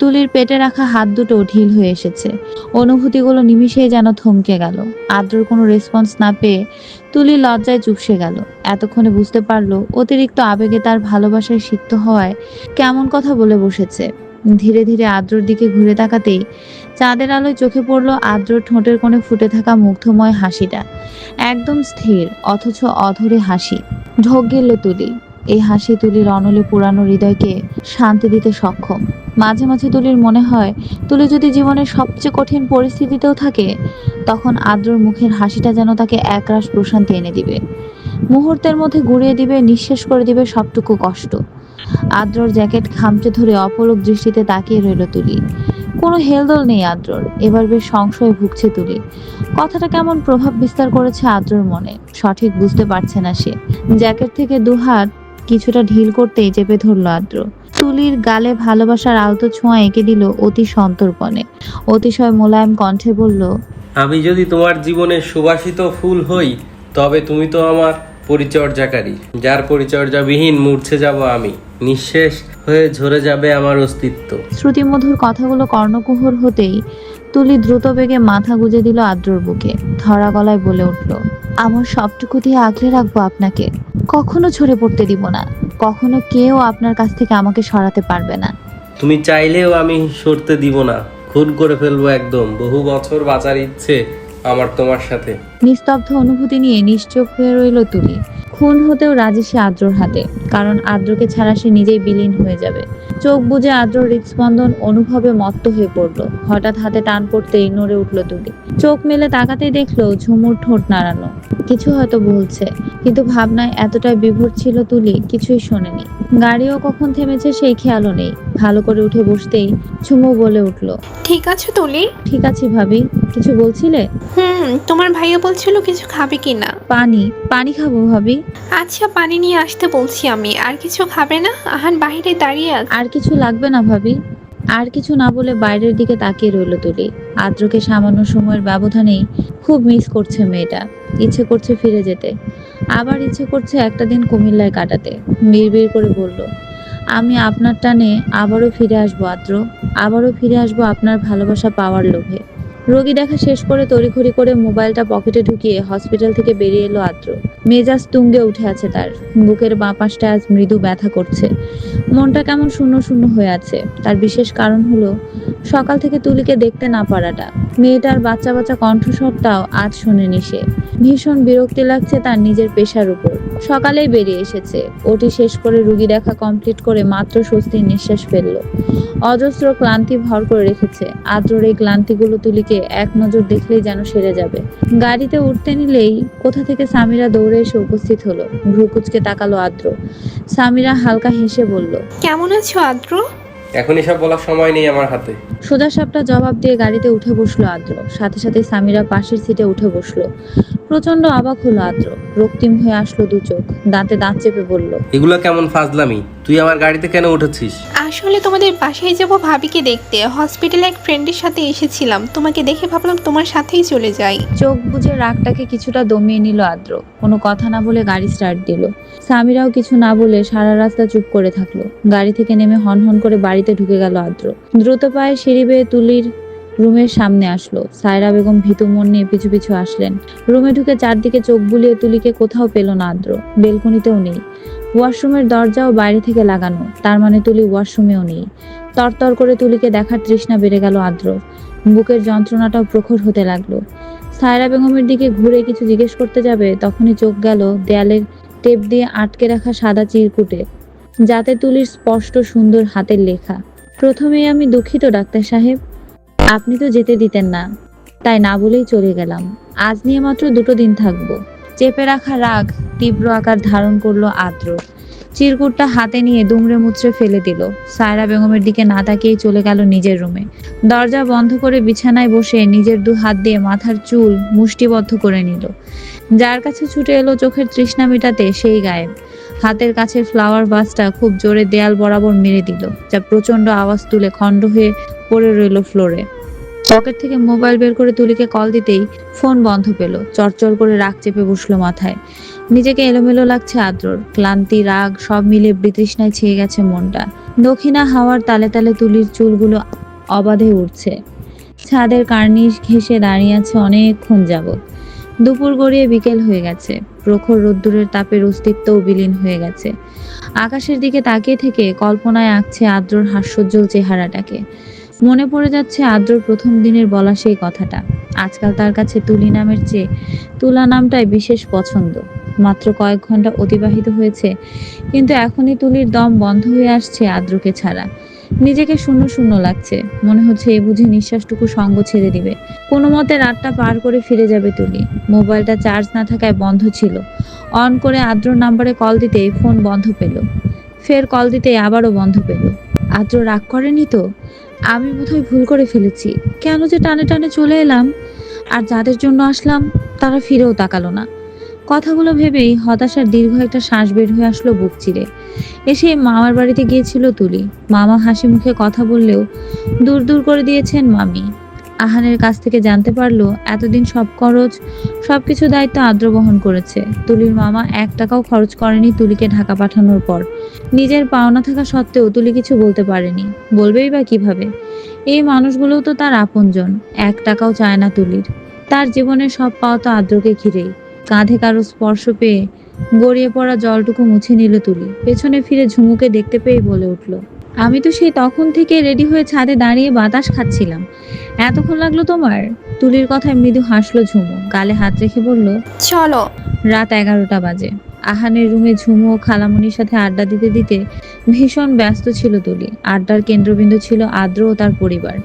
তুলির পেটে রাখা হাত দুটো ঢিল হয়ে এসেছে। অনুভূতিগুলো নিমিষেই যেন থমকে গেল। আদ্রর কোনো রেসপন্স না পেয়ে তুলি লজ্জায় চুপসে গেল। এতক্ষণে বুঝতে পারল অতিরিক্ত আবেগে তার ভালোবাসায় সিক্ত হওয়ায় কেমন কথা বলে বসেছে। ধীরে ধীরে আদ্রর দিকে ঘুরে তাকাতেই চাঁদের আলোয় চোখে পড়ল আদ্রর ঠোঁটের কোণে ফুটে থাকা মুগ্ধময় হাসিটা। একদম স্থির, অথচ অধরে হাসি। ঢোক গেল তুলি। এই হাসি তুলির অনলে পুরানো হৃদয়কে শান্তি দিতে সক্ষম। মাঝে মাঝে তুলির মনে হয়, তুলি যদি জীবনের সবচেয়ে কঠিন পরিস্থিতিতেও থাকে, তখন আদ্রর মুখের হাসিটা যেন তাকে একরাশ প্রশান্তি এনে দিবে। মুহূর্তের মধ্যে ঘুরিয়ে দিবে, নিঃশেষ করে দিবে সবটুকু কষ্ট। আদ্রর জ্যাকেট খামচে ধরে অপলক দৃষ্টিতে তাকিয়ে রইল তুলি। কোনো হেলদোল নেই আদ্রর, এবার বেশ সংশয়ে ভুগছে তুলি। কথাটা কেমন প্রভাব বিস্তার করেছে আদ্রর মনে, সঠিক বুঝতে পারছে না সে। জ্যাকেট থেকে দুহাত কিছুটা ঢিল করতেই চেপে ধরল আদ্র। তুলির গালে ভালোবাসার আলতো ছোঁয়া এঁকে দিল অতি সন্তর্পণে। অতিশয় মোলায়েম কণ্ঠে বলল আমি যদি তোমার জীবনে সুবাসিত ফুল হই তবে তুমি তো আমার পরিচর্যাকারী। যার পরিচর্যাবিহীন মূর্ছে যাব আমি। নিঃশেষ হয়ে ঝরে যাবে আমার অস্তিত্ব। শ্রুতিমধুর কথাগুলো কর্ণকুহর হতেই তুলি দ্রুত বেগে মাথা গুজে দিল আদ্রর বুকে। ধরা গলায় বলে উঠল আমার সবটুকু দিয়ে আগলে রাখব আপনাকে। কখনো ঝরে পড়তে দিব না। কখনো কেউ আপনার কাছ থেকে আমাকে সরাতে পারবে না। তুমি চাইলেও আমি সরতে দিব না। খুন করে ফেলব একদম। বহু বছর বাঁচার ইচ্ছে আমার তোমার সাথে। নিস্তব্ধ অনুভূতি নিয়ে নিশ্চুপ হয়ে রইল তুলি। খুন হতেও রাজি সে আদ্রর হাতে কারণ আদ্রকে ছাড়া সে নিজেই বিলীন হয়ে যাবে। চোখ বুজে আদ্রর হৃদস্পন্দন অনুভবে মত্ত হয়ে পড়ল। হঠাৎ হাতে টান পড়তেই নড়ে উঠল তুলি চোখ মেলে তাকাতেই দেখল ঝুমুর ঠোঁট নাড়ানো। কিছু হয়তো বলছে কিন্তু ভাবনায় এতটাই বিভোর ছিল তুলি কিছুই শোনেনি। গাড়িও কখন থেমেছে সেই খেয়ালও নেই। ভালো করে উঠে বসতেই ঝুমু বলে উঠল ঠিক আছে তুলি? ঠিক আছে ভাবি কিছু বলছিলে? হুম তোমার ভাইয়া বলছিল কিছু খাবে কি না পানি পানি খাব ভাবি। আচ্ছা পানি নিয়ে আসতে বলছি আমি। আর কিছু খাবে না? আহান বাইরে দাঁড়িয়ে আছে। আর কিছু লাগবে না ভাবি। আর কিছু না বলে বাইরের দিকে তাকিয়ে রইল তুলি। আদ্রকে সামান্য সময়ের ব্যবধানেই খুব মিস করছে মেয়েটা। ইচ্ছে করছে ফিরে যেতে। আবার ইচ্ছে করছে একটা দিন কুমিল্লায় কাটাতে। বিড়বিড় করে বলল আমি আপনার টানে আবারও ফিরে আসব আদ্র। আবারও ফিরে আসব আপনার ভালোবাসা পাওয়ার লোভে। রোগী দেখা শেষ করে তড়িঘড়ি করে মোবাইলটা পকেটে ঢুকিয়ে হসপিটাল থেকে বেরিয়ে এলো আদ্র। মেজাজ তুঙ্গে উঠে আছে তার। বুকের বাঁ পাশটা আজ মৃদু ব্যথা করছে। মনটা কেমন শূন্য শূন্য হয়ে আছে। তার বিশেষ কারণ হলো সকাল থেকে তুলিকে দেখতে না পারাটা। মেয়েটার বাচ্চা বাচ্চা কণ্ঠস্বরটাও আজ শোনেনি সে। ভীষণ বিরক্তি লাগছে তার নিজের পেশার উপর। সকালেই বেরিয়ে এসেছে। ওটি শেষ করে রুগী দেখা কমপ্লিট করে মাত্র স্বস্তির নিঃশ্বাস ফেলল। অজস্র ক্লান্তি ভর করে রেখেছে। আদ্রর এই ক্লান্তিগুলো তুলিকে এক নজর দেখলেই যেন সেরে যাবে। গাড়িতে উঠতে নিলেই কোথা থেকে সামিরা দৌড়ে এসে উপস্থিত হলো। ভ্রুকুচকে তাকালো আদ্র সামিরা হালকা হেসে বলল কেমন আছো আদ্র এখন এসব বলার সময় নেই আমার হাতে। সোজা সাপটা জবাব দিয়ে গাড়িতে উঠে বসল আদ্র সাথে সাথে সামিরা পাশের সিটে উঠে বসল। প্রচণ্ড অবাক হলো আদ্র। রক্তিম হয়ে আসলো দু চোখ দাঁতে দাঁত চেপে বলল এগুলো কেমন ফাজলামি? তুই আমার গাড়িতে কেন উঠেছিস? আসলে তোমাদের বাসায় যাব ভাবিকে দেখতে। হসপিটালে এক ফ্রেন্ডের সাথে এসেছিলাম। তোমাকে দেখে ভাবলাম তোমার সাথেই চলে যাই। চোখ বুঝে রাগটাকে কিছুটা দমিয়ে নিল আদ্র। কোনো কথা না বলে গাড়ি স্টার্ট দিল। সামিরাও কিছু না বলে সারা রাস্তা চুপ করে থাকল। গাড়ি থেকে নেমে হন হন করে বাড়িতে ঢুকে গেল আদ্র। দ্রুত পায়ে সিঁড়ি বেয়ে তুলির রুমের সামনে আসলো। সায়রা বেগম ভীতু মন নিয়ে পিছু পিছু আসলেন। রুমে ঢুকে চারদিকে চোখ বুলিয়ে তুলিকে কোথাও পেল না আদ্র। বেলকনিতেও নেই। ওয়াশরুমের দরজাও বাইরে থেকে লাগানো। তার মানে তুলি ওয়াশরুমেও নেই। তরতর করে তুলিকে দেখার তৃষ্ণা বেড়ে গেল আদ্রর। বুকের যন্ত্রণাটাও প্রখর হতে লাগল। সায়রা বেগমের দিকে ঘুরে কিছু জিজ্ঞেস করতে যাবে, তখনই চোখ গেল দেয়ালের টেপ দিয়ে আটকে রাখা সাদা চিরকুটে, যাতে তুলির স্পষ্ট সুন্দর হাতের লেখা। প্রথমেই আমি দুঃখিত, ডাক্তার সাহেব। আপনি তো যেতে দিতেন না। তাই না বলেই চলে গেলাম। আজ নিয়ে মাত্র দুটো দিন থাকব। চেপে রাখা রাগ তীব্র আকার ধারণ করল আদ্র। চিরকুটটা হাতে নিয়ে দুমড়ে মুচড়ে ফেলে দিল। সায়রা বেগমের দিকে না তাকিয়েই চলে গেল নিজের রুমে। দরজা বন্ধ করে বিছানায় বসে নিজের দু হাত দিয়ে মাথার চুল মুষ্টিবদ্ধ করে নিল। যার কাছে ছুটে এলো চোখের তৃষ্ণা মেটাতে সেই গায়েব। হাতের কাছে ফ্লাওয়ার ভাসটা খুব জোরে দেয়াল বরাবর মেরে দিল, যা প্রচণ্ড আওয়াজ তুলে খণ্ড হয়ে পড়ে রইল ফ্লোরে পকেট থেকে মোবাইল বের করে তুলিকে কল দিতেই ফোন বন্ধ পেল চরচর করে রাগ চেপে বসল মাথায়। নিজেকে এলোমেলো লাগছে আদ্রর, ক্লান্তি, রাগ, সব মিলে বিতৃষ্ণায় ছেয়ে গেছে মনটা। দক্ষিণা হাওয়ার তালে তালে তুলির চুলগুলো অবাধে উঠছে ছাদের কার্নিশ ঘেঁষে দাঁড়িয়ে আছে অনেকক্ষণ যাবৎ। দুপুর গড়িয়ে বিকেল হয়ে গেছে। প্রখর রোদ্দুরের তাপের অস্তিত্বও বিলীন হয়ে গেছে। আকাশের দিকে তাকিয়ে থেকে কল্পনায় আঁকছে আদ্রর হাস্যোজ্জ্বল চেহারাটাকে। মনে পড়ে যাচ্ছে আদ্রর প্রথম দিনের বলা সেই কথাটা। আজকাল তার কাছে তুলি নামের চেয়ে তুলা নামটাই বিশেষ পছন্দ। মাত্র কয়েক ঘণ্টা অতিবাহিত হয়েছে, কিন্তু এখনই তুলির দম বন্ধ হয়ে আসছে আদ্রকে ছাড়া। নিজেকে শূন্য শূন্য লাগছে। মনে হচ্ছে এ বুঝি নিঃশ্বাসটুকু সঙ্গ ছেড়ে দিবে। কোনো মতে রাতটা পার করে ফিরে যাবে তুলি। মোবাইলটা চার্জ না থাকায় বন্ধ ছিল। অন করে আদ্র নাম্বারে কল দিতেই ফোন বন্ধ পেল। ফের কল দিতে আবারও বন্ধ পেল। আদ্র রাগ করেনি তো? আমি বোধহয় ভুল করে ফেলেছি। কেন যে টানে টানে চলে এলাম? আর যাদের জন্য আসলাম, তারা ফিরেও তাকালো না। কথাগুলো ভেবেই হতাশার দীর্ঘ একটা শ্বাস বের হয়ে আসলো বুক চিরে। এসে মামার বাড়িতে গিয়েছিল তুলি। মামা হাসি মুখে কথা বললেও, দূর দূর করে দিয়েছেন মামি। আহানের কাছ থেকে জানতে পারল, এতদিন সব খরচ, সবকিছু দায়িত্ব আদ্র বহন করেছে। তুলির মামা এক টাকাও খরচ করেনি তুলিকে ঢাকা পাঠানোর পর। নিজের পাওনা থাকা সত্ত্বেও তুলি কিছু বলতে পারেনি। বলবেই বা কীভাবে? এই মানুষগুলোও তো তার আপনজন, এক টাকাও চায় না তুলির। তার জীবনের সব পাওয়া তো আদ্রকে ঘিরেই। কাঁধে কারও স্পর্শ পেয়ে গড়িয়ে পড়া জলটুকু মুছে নিল তুলি। পেছনে ফিরে ঝুমুকে দেখতে পেয়ে বলে উঠল আমি তো সেই তখন থেকে রেডি হয়ে ছাদে দাঁড়িয়ে বাতাস খাচ্ছিলাম। এতক্ষণ লাগল তোমার? তুলির কথায় মৃদু হাসলো ঝুমু। গালে হাত রেখে বলল চলো। রাত এগারোটা বাজে। আহানের রুমে ঝুমু ও খালামণির সাথে আড্ডা দিতে দিতে ভীষণ ব্যস্ত ছিল তুলি। আড্ডার কেন্দ্রবিন্দু ছিল আদ্র ও তার পরিবার।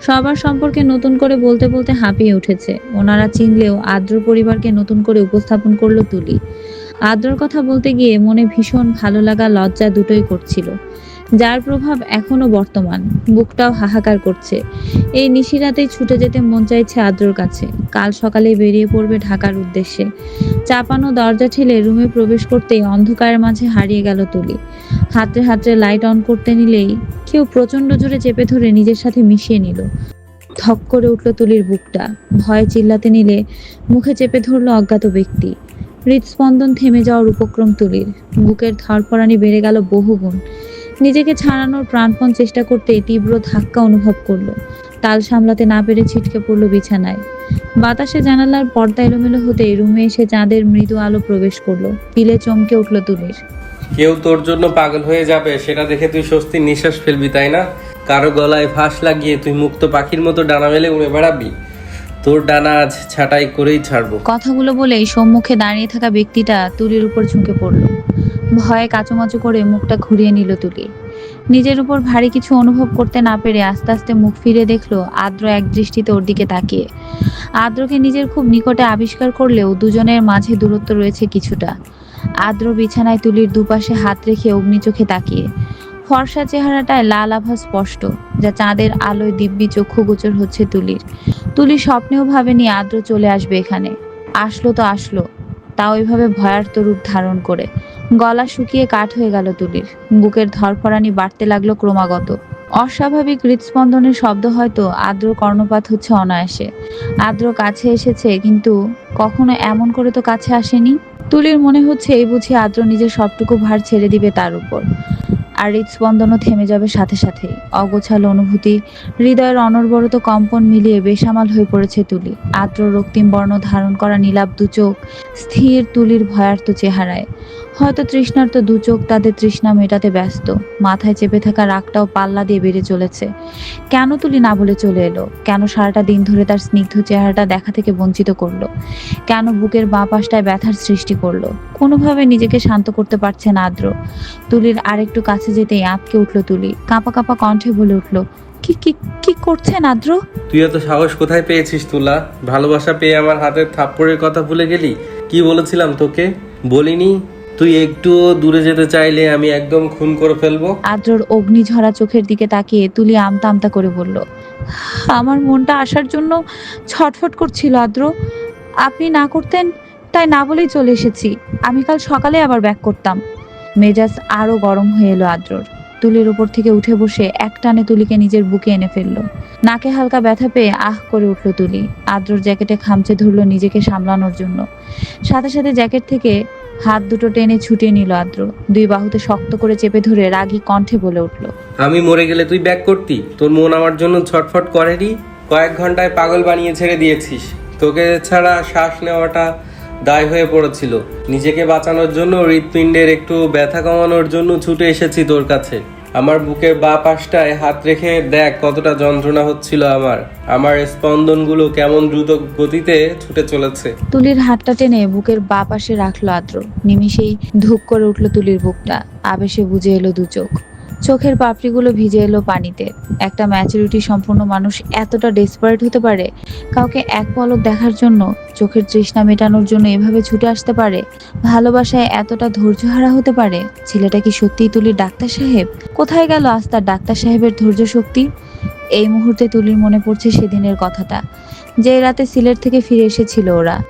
সবার সম্পর্কে নতুন করে বলতে বলতে হাঁপিয়ে উঠেছে। ওনারা চিনলেও আদ্র পরিবারকে নতুন করে উপস্থাপন করল তুলি। আদ্রর কথা বলতে গিয়ে মনে ভীষণ ভালো লাগা লজ্জা দুটোই করছিল। যার প্রভাব এখনও বর্তমান, বুকটাও হাহাকার করছে। এই নিশিরাতেই ছুটে যেতে মন চাইছে আদ্রর কাছে। কাল সকালে বেরিয়ে পড়বে ঢাকার উদ্দেশ্যে। চাপানো দরজা ঠেলে রুমে প্রবেশ করতেই অন্ধকারের মাঝে হারিয়ে গেল তুলি। হাতে হাতে লাইট অন করতে নিলেই কেউ প্রচণ্ড জোরে চেপে ধরে নিজের সাথে মিশিয়ে নিল। ধক করে উঠল তুলির বুকটা। ভয়ে চিল্লাতে নিলে মুখে চেপে ধরলো অজ্ঞাত ব্যক্তি। হৃদস্পন্দন থেমে যাওয়ার উপক্রম তুলির। বুকের ধরপড়ানি বেড়ে গেল বহুগুণ। নিজেকে ছাড়ানোর প্রাণপণ চেষ্টা করতে তীব্র ধাক্কা অনুভব করল। তাল সামলাতে না পেরে ছিটকে পড়ল বিছানায়। বাতাসে জানালার পর্দা এলোমেলো হতে রুমে এসে চাঁদের মৃদু আলো প্রবেশ করল। পিলে চমকে উঠল তুলির। কেউ তোর জন্য পাগল হয়ে যাবে, সেটা দেখে তুই স্বস্তির নিঃশ্বাস ফেলবি, তাই না? কারও গলায় ফাঁস লাগিয়ে তুই মুক্ত পাখির মতো ডানা মেলে উড়ে বেড়াবি। তোর ডানা আজ ছাটাই করেই ছাড়বো। কথাগুলো বলেই সম্মুখে দাঁড়িয়ে থাকা ব্যক্তিটা তুলির উপর ঝুঁকে পড়ল। ভয়ে কাচুমাচু করে মুখটা ঘুরিয়ে নিল তুলি। নিজের উপর ভারী কিছু অনুভব করতে না পেরে আস্তে আস্তে মুখ ফিরে দেখল আদ্র এক দৃষ্টিতে ওর দিকে তাকিয়ে। আদ্রকে নিজের খুব নিকটে আবিষ্কার করলেও দুজনের মাঝে দূরত্ব রয়েছে কিছুটা। আদ্র বিছানায় তুলির দুপাশে হাত রেখে অগ্নি চোখে তাকিয়ে। ফর্সা চেহারাটায় লাল আভা স্পষ্ট, যা চাঁদের আলোয় দিব্যি চক্ষু গোচর হচ্ছে তুলির। তুলি স্বপ্নেও ভাবেনি আদ্র চলে আসবে এখানে। আসলো তো আসলো, তাও ওইভাবে ভয়ার্ত রূপ ধারণ করে। গলা শুকিয়ে কাঠ হয়ে গেল তুলির। বুকের ধরফরানি বাড়তে লাগল ক্রমাগত। অস্বাভাবিক হৃদস্পন্দনের শব্দ হয়তো আদ্র কর্ণপাত হচ্ছে অনায়াসে। আদ্র কাছে এসেছে, কিন্তু কখনো এমন করে তো কাছে আসেনি? তুলির মনে হচ্ছে এই বুঝি আদ্র নিজের সবটুকু ভার ছেড়ে দিবে তার উপর। আর হৃদস্পন্দনও থেমে যাবে সাথে সাথে অগোছাল অনুভূতি, হৃদয়ের অনর্বরত কম্পন মিলিয়ে বেসামাল হয়ে পড়েছে তুলি। আদ্র রক্তিম বর্ণ ধারণ করা নীলাব দু চোখ, স্থির তুলির ভয়ার্ত চেহারায়। হয়তো তৃষ্ণার্ত দুচোখ তাদের তৃষ্ণা মেটাতে ব্যস্ত। মাথায় চেপে থাকা রাগটাও পাল্লা দিয়ে বেড়ে চলেছে। কেন তুলি না বলে চলে এলো? কেন সারাটা দিন ধরে তার স্নিগ্ধ চেহারাটা দেখা থেকে বঞ্চিত করল? কেন বুকের বাঁ পাশটায় ব্যথার সৃষ্টি করল? কোনোভাবে নিজেকে শান্ত করতে পারছে না আদ্র। তুলির আরেকটু কাছে যেতেই আঁতকে উঠল তুলি। কাঁপা কাঁপা কণ্ঠে বলে উঠল, কি কি কি করছেন আদ্র? তুই এত সাহস কোথায় পেয়েছিস তুলা? ভালোবাসা পেয়ে আমার হাতের থাপ্পড়ের কথা ভুলে গেলি? কি বলেছিলাম তোকে? বলিনি? তুই একটু দূরে যেতে চাইলে আমি একদম খুন করে ফেলব। আদ্রর অগ্নিঝরা চোখের দিকে তাকিয়ে তুলি আমতা আমতা করে বলল, আমার মনটা আসার জন্য ছটফট করছিল আদ্র। আপনি না করতেন, তাই না বলেই চলে এসেছি। আমি কাল সকালে আবার ব্যাক করতাম। মেজাজ আরও গরম হয়ে এলো আদ্রর। তুলির উপর থেকে উঠে বসে এক টানে তুলিকে নিজের বুকে এনে ফেলল। নাকে হালকা ব্যথা পেয়ে আহ করে উঠল তুলি। আদ্রর জ্যাকেটে খামচে ধরলো নিজেকে সামলানোর জন্য। সাথে সাথে জ্যাকেট থেকে হাত দুটো টেনে ছুটিয়ে নিল আদ্র। দুই বাহুতে শক্ত করে চেপে ধরে রাগী কণ্ঠে বলে উঠল, আমি মরে গেলে তুই ব্যাক করতি? তোর মন আমার জন্য ছটফট করেনি? কয়েক ঘন্টায় পাগল বানিয়ে ছেড়ে দিয়েছিস। তোকে ছাড়া শ্বাস নেওয়াটা দায় হয়ে পড়েছিল। নিজেকে বাঁচানোর জন্য হৃৎপিণ্ডের একটু ব্যথা কমানোর জন্য ছুটে এসেছি তোর কাছে। আমার বুকের বা পাশটায় হাত রেখে দেখ কতটা যন্ত্রণা হচ্ছিল আমার। আমার স্পন্দনগুলো কেমন দ্রুত গতিতে ছুটে চলেছে। তুলির হাতটা টেনে বুকের বা পাশে রাখল আদ্র। নিমিষেই ধুক করে উঠল তুলির বুকটা। আবেশে বুঝে এলো দু চোখ। চোখের পাপড়িগুলো ভিজে এলো পানিতে। একটা ম্যাচুরিটি সম্পূর্ণ মানুষ এতটা ডেসপারেট হতে পারে, কাউকে এক পলক দেখার জন্য, চোখের তৃষ্ণা মেটানোর জন্য এভাবে ছুটে আসতে পারে? ভালোবাসায় এতটা ধৈর্যহারা হতে পারে? ছেলেটা কি সত্যিই তুলির ডাক্তার সাহেব? কোথায় গেল আজ তার ডাক্তার সাহেবের ধৈর্য শক্তি? এই মুহূর্তে তুলির মনে পড়ছে সেদিনের কথাটা। যে রাতে সিলেট থেকে ফিরে এসেছিল ওরা।